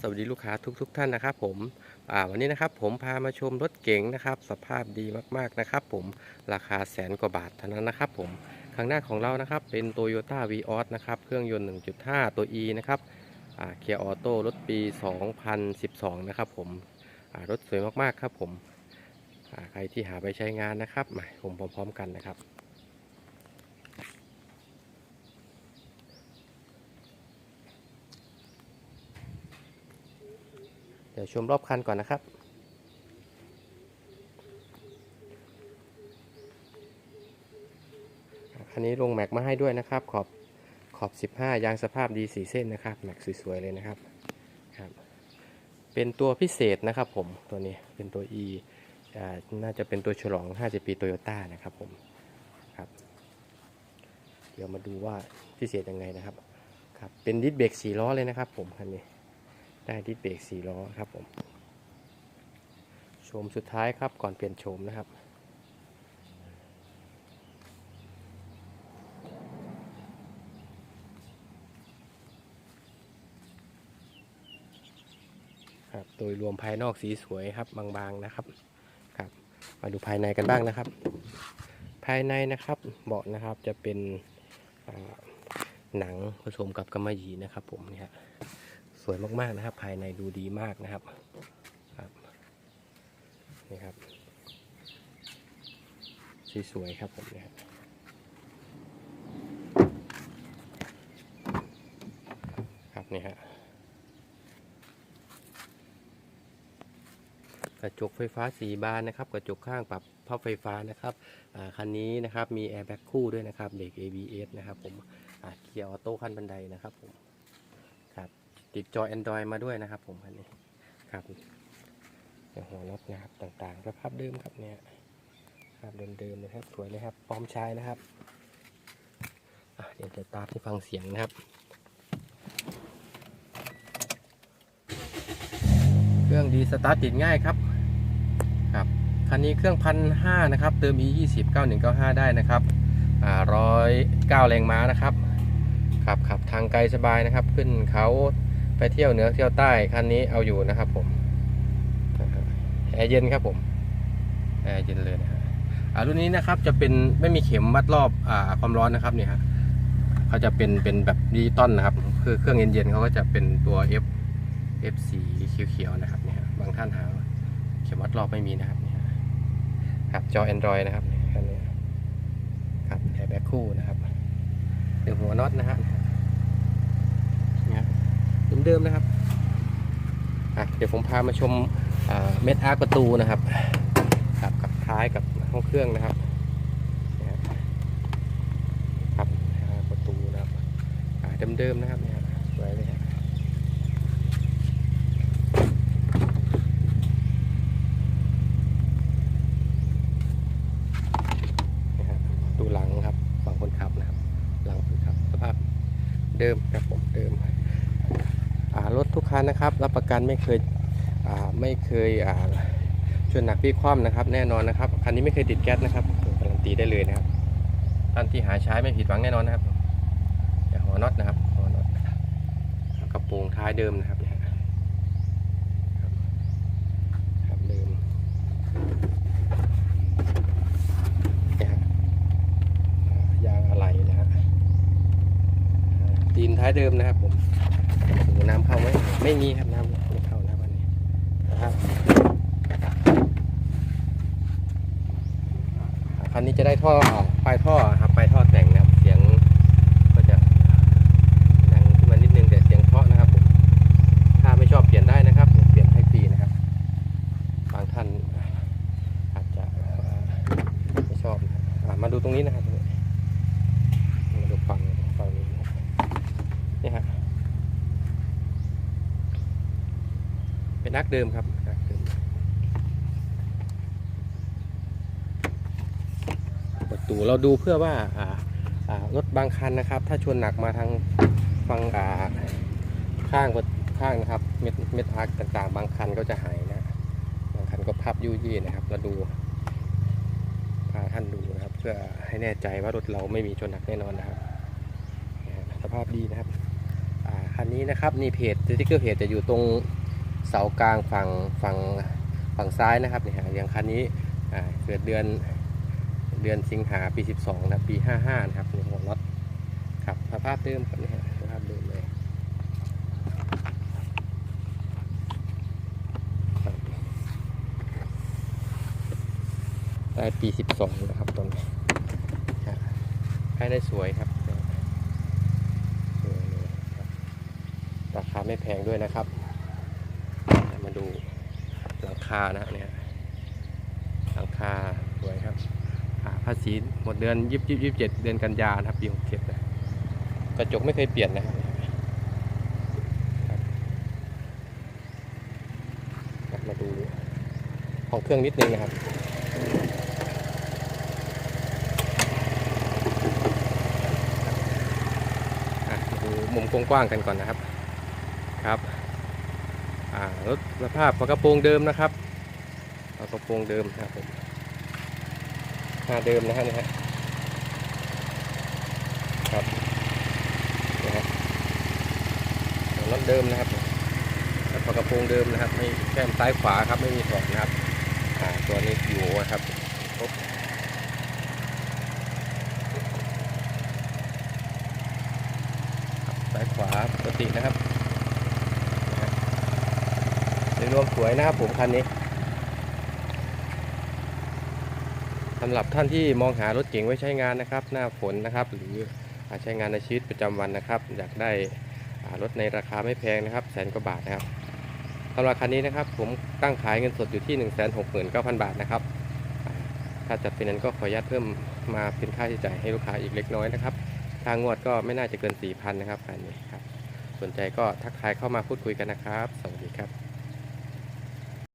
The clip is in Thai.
สวัสดีลูกค้าทุกๆทท่านนะครับผมวันนี้นะครับผมพามาชมรถเก๋งนะครับ สภาพดีมากๆนะครับ ผมราคาแสนกว่าบาทเท่านั้นนะครับ ผมข้างหน้าของเรานะครับเป็น Toyota v ีออสนะครับเครื่องยนต์ 1.5 ตัว E นะครับเกียร์ออโต้รถปี 2012 นะครับผมรถสวยมากๆครับผมใครที่หาไปใช้งานนะครับมาผมพร้อมๆกันนะครับ เดี๋ยวชมรอบคันก่อนนะครับ คันนี้ลงแม็กมาให้ด้วยนะครับ ขอบขอบ 15 ยางสภาพดี4เส้นนะครับ แม็กสวยๆเลยนะครับครับ เป็นตัวพิเศษนะครับผมตัวนี้เป็นตัว E อ่าน่าจะเป็นตัวฉลอง 50 ปีโตโยต้านะครับผมครับ เดี๋ยวมาดูว่าพิเศษยังไงนะครับครับเป็นดิสเบรก4ล้อเลยนะครับผมคันนี้ ได้ดิสเบรกสี่ล้อครับผมโฉมสุดท้ายครับก่อนเปลี่ยนโฉมนะครับครับโดยรวมภายนอกสีสวยครับบางๆนะครับครับ มาดูภายในกันบ้างนะครับ ภายในนะครับเบาะนะครับจะเป็นหนังผสมกับกำมะหยี่นะครับผมเนี่ย สวยมากๆนะครับ ภายในดูดีมากนะครับครับนี่ครับสสวยครับผมเนี่ยครับนี่ฮะกระจกไฟฟ้าสีบานนะครับ กระจกข้างปรับพับไฟฟ้านะครับอ่าคันนี้นะครับมีแอร์แบ็กคู่ด้วยนะครับเบรก ABS นะครับผมเกียร์ออโต้ขั้นบันไดนะครับผม ติดจอ Android มาด้วยนะครับ ผมคันนี้ครับเดี๋ยวหัวน็อตนะครับต่างๆสภาพเดิมครับเนี่ยครับเดิมๆเลยครับสวยเลยครับพร้อมใช้นะครับเดี๋ยวจะตามที่ฟังเสียงนะครับ เครื่องดีสตาร์ทติดง่ายครับครับคันนี้เครื่องพันห้านะครับ เติม e 2 0 9 1 9 5ได้นะครับร้อยเก้าแรงม้านะครับขับขับทางไกลสบายนะครับ ขึ้นเขา ไปเที่ยวเหนือเที่ยวใต้คันนี้เอาอยู่นะครับผมแอร์เย็นครับผมแอร์เย็นเลยนะฮะรุ่นนี้นะครับจะเป็นไม่มีเข็มวัดรอบอ่าความร้อนนะครับเนี่ยฮะเขาจะเป็นเป็นแบบดิจิตอลนะครับ คือเครื่องเย็นๆเขาก็จะเป็นตัว F F สีเขียวๆนะครับเนี่ยฮะบางท่านหาเข็มวัดรอบไม่มีนะครับเนี่ยครับจอ Android นะครับคันนี้ครับแอร์แบ็คคู่นะครับเดี๋ยวหัวน็อตนะฮะนี่ครับ เดิมนะครับอะเดี๋ยวผมพามาชมเม็ดอาร์ประตูนะครับครับกับท้ายกับห้องเครื่องนะครับครับประตูนะครับเดิมๆนะครับเนี่ยสวยเลยครับตูหลังครับฝั่งคนขับนะครับ หลังคนขับสภาพเดิมครับผมเดิมอ่ารถ ทุกคันนะครับ รับประกันไม่เคยไม่เคยอ่าชนหนักพี่คว่ำนะครับ แน่นอนนะครับคันนี้ไม่เคยติดแก๊สนะครับการันตีได้เลยนะครับท่านที่หาใช้ไม่ผิดหวังแน่นอนนะครับอย่าหัวน็อตนะครับหัวน็อตกระโปรงท้ายเดิมนะครับเดิมยางอะไรนะฮะอ่าตีนท้ายเดิมนะครับผม น้ำเข้าไหมไม่มีครับน้ำไม่เข้านะวันนี้นะครับอ่าคันนี้จะได้ท่อปลายท่อครับปลายท่อแต่งนะครับ เสียงก็จะดังขึ้นมานิดนึงแต่เสียงเพราะนะครับผมถ้าไม่ชอบเปลี่ยนได้นะครับ เปลี่ยนให้ฟรีนะครับ บางท่านอาจจะอ่าไม่ชอบนะครับอ่ามาดูตรงนี้นะครับ มาดูฝั่งฝั่งนี้นะครับนี่ฮะเป็ นักเดิมครับนักเดิมประตูเราดูเพื่อว่าอ่ารถบางคันนะครับ ถ้าชนหนักมาทางฝั่งอ่าข้างข้างนะครับ เม็ดเม็ดอาร์คต่างๆ บางคันก็จะหายนะ บางคันก็พับยุ่ยๆนะครับเราดูพาท่านดูนะครับ เพื่อให้แน่ใจว่ารถเราไม่มีชนหนักแน่นอนนะครับ สภาพดีนะครับอ่าคันนี้นะครับนี่เพจสติ๊กเกอร์เพจจะอยู่ตรง เสากลางฝั่งฝั่งฝั่งซ้ายนะครับเนี่ยอย่างคันนี้เกิดเดือนเดือนสิงหาปี 12นะปี 55 นะครับนี่หัวน็อตครับสภาพเดิมครับนี่ฮะสภาพเดิมเลยได้ปี 12 นะครับตอนนี้ใช้ได้สวยครับ ราคาไม่แพงด้วยนะครับ มาดูหลังคานะฮะเนี่ยหลังคาสวยครับอ่าภาษีหมดเดือนยิบยิบยิบเจ็ดเดือนกันยานะครับปีหกเจ็ดนะกระจกไม่เคยเปลี่ยนนะครับมาดูของเครื่องนิดนึงนะครับมาดูมุมกว้างๆกันก่อนนะครับครับ รถสภาพฝากระโปรงเดิมนะครับฝากระโปรงเดิมนะครับผมหน้าเดิมนะฮะนี่ฮะครับนี่ฮะรถเดิมนะครับฝากระโปรงเดิมนะครับ ไม่แก้มซ้ายขวาครับไม่มีถอดนะครับอ่าตัวนี้อยู่นะครับซ้ายขวาปกตินะครับ ยรวมสวยนะครับผมคันนี้สำหรับท่านที่มองหารถเก๋งไว้ใช้งานนะครับ หน้าฝนนะครับ หรือใช้งานในชีวิตประจำวันนะครับ อยากได้รถในราคาไม่แพงนะครับ แสนกว่าบาทนะครับสำหรับคันนี้นะครับ ผมตั้งขายเงินสดอยู่ที่ 1 6 9 0 0 0 บาทนะครับ ถ้าจัดเป็นนั้นก็ขออนุญาตเพิ่มมาเป็นค่าใช้จ่ายให้ลูกค้าอีกเล็กน้อยนะครับค่างวดก็ไม่น่าจะเกิน 4,000 นะครับคันนี้ครับ สนใจก็ทักทายเข้ามาพูดคุยกันนะครับ สวัสดีครับ